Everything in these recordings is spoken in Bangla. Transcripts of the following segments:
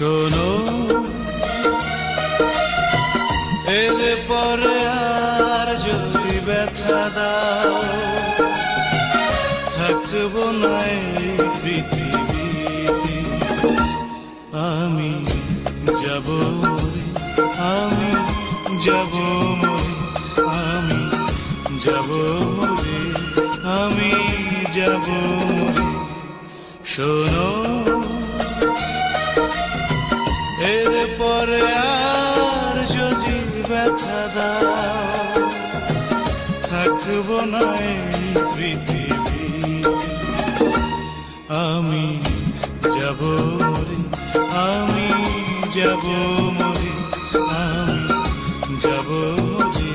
শোনো। এর পরে আর যদি ব্যথা দাও, থাকব না এই পৃথিবীতে। আমি যাব আমি যাব আমি যাব আমি যাব শোনো। পৃথিবী। আমি যাব মরে আমি যাব মরে আমি যাব মরে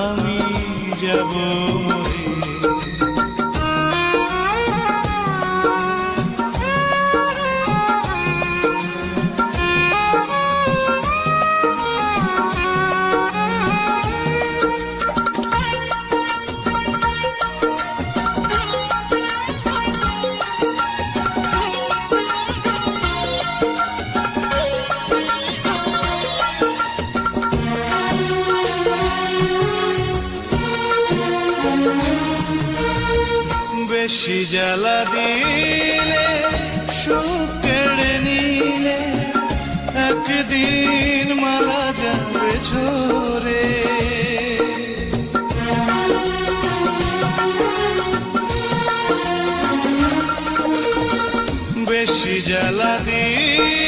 আমি যাব মরে। বেশি জ্বালা দিলে সুখ কেড়ে নিলে একদিন মারা যাবে ছোরে বেশি জ্বালা দিলে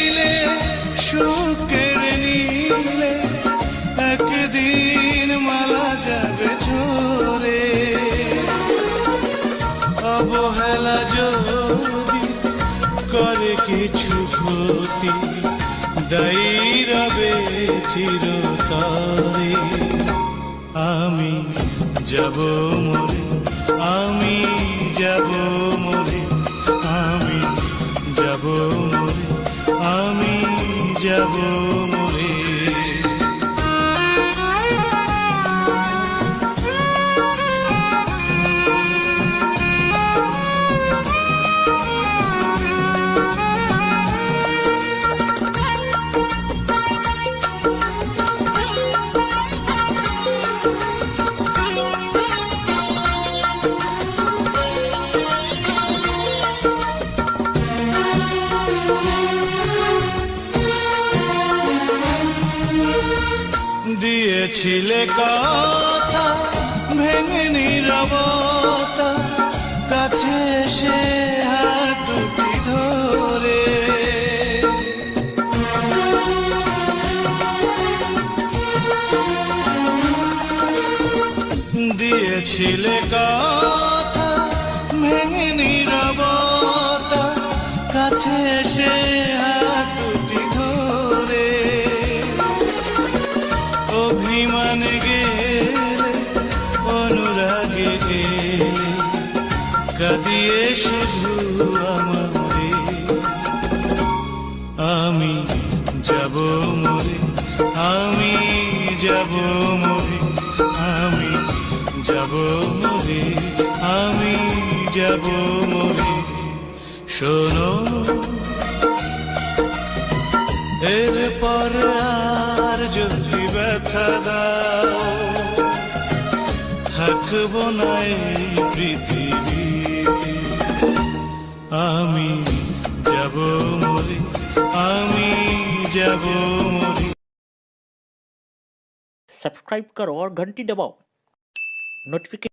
ক্ষতি দায়ী রবে চিরতরে আমি যাব মরে, আমি যাব মরে, আমি যাব মরে, আমি যাব দিয়েছিলে কথা, ভেঙে নিরবতা, কাছে এসে হাত ধরে। দিয়েছিলে কথা, ভেঙে নিরবতা, কাছে এসে হাত এলে কাঁদিয়ে শুধু আমারে। আমি যাব মরে, আমি যাব মরে, আমি যাব মরে, আমি যাব মরে। শোনো, এরপর আর যদি ব্যথা দাও থাকবো না এই পৃথিবীতে আমি যাব মরে আমি যাব মরে सब्सक्राइब करो और घंटी दबाओ नोटिफिकेशन